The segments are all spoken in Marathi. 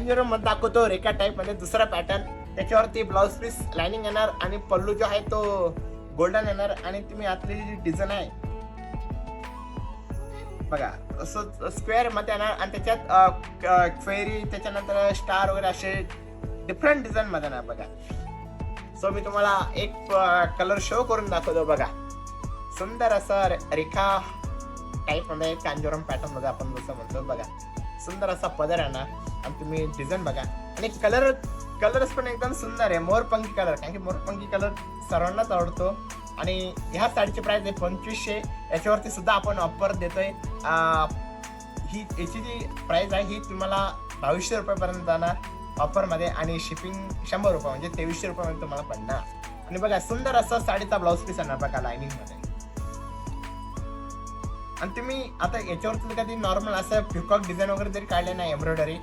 कांजीवरममध्ये दाखवतो रेखा टाईपमध्ये दुसरा पॅटर्न त्याच्यावरती ब्लाऊज पीस लायनिंग येणार आणि पल्लू जो आहे तो गोल्डन येणार आणि तुम्ही आतली जी डिझाईन आहे बघा असं स्क्वेअरमध्ये येणार आणि त्याच्यात क्वेरी त्याच्यानंतर स्टार वगैरे असे डिफरंट डिझाईन मध्ये येणार बघा. सो मी तुम्हाला एक कलर शो करून दाखवतो बघा. सुंदर असं रेखा टाईपमध्ये कांजोरम पॅटर्नमध्ये आपण जसं म्हणतो बघा. सुंदर असा पदर आहे ना आणि तुम्ही डिझाईन बघा. आणि कलर कलर्स पण एकदम सुंदर आहे मोरपंखी कलर कारण की मोरपंखी कलर सर्वांनाच आवडतो. आणि ह्या साडीची प्राईस आहे पंचवीसशे. याच्यावरती सुद्धा आपण ऑफर देतोय. ही याची जी प्राईज आहे ही तुम्हाला बावीसशे रुपयापर्यंत जाणार ऑफरमध्ये आणि शिपिंग शंभर रुपये म्हणजे तेवीसशे रुपयामध्ये तुम्हाला पडणार. आणि बघा सुंदर असा साडीचा ब्लाऊज पीस येणार बघा लाइनिंगमध्ये आणि तुम्ही आता याच्यावरती कधी नॉर्मल असं पिकॉक डिझाईन वगैरे जरी काढले नाही एम्ब्रॉयडरी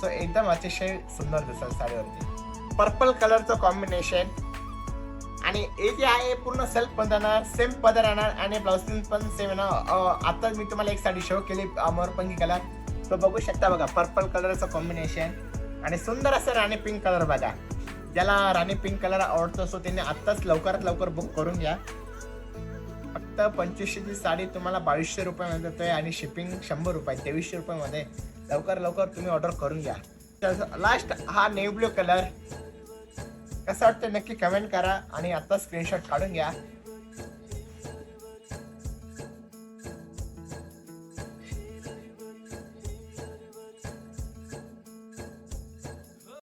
सो एकदम अतिशय सुंदर दिसेल साडीवरती. पर्पल कलरचं कॉम्बिनेशन आणि हे जे आहे पूर्ण सेल्फ पण राहणार सेम पदर राहणार आणि ब्लाउज पण सेम येणार आता मी तुम्हाला एक साडी शो केली अमरपंखी कलर तो बघू शकता बघा पर्पल कलरचं कॉम्बिनेशन आणि सुंदर असं राणी पिंक कलर बघा. ज्याला राणी पिंक कलर आवडतो सो त्यांनी आत्ताच लवकरात लवकर बुक करून घ्या. फक्त पंचवीसशेची साडी तुम्हाला बावीसशे रुपयामध्ये देतोय आणि शिपिंग शंभर रुपये तेवीसशे रुपयामध्ये. लवकर लवकर तुम्ही ऑर्डर करून घ्या. लास्ट हा नेव्ह ब्ल्यू कलर कसं वाटतं नक्की कमेंट करा आणि आता स्क्रीनशॉट काढून घ्या.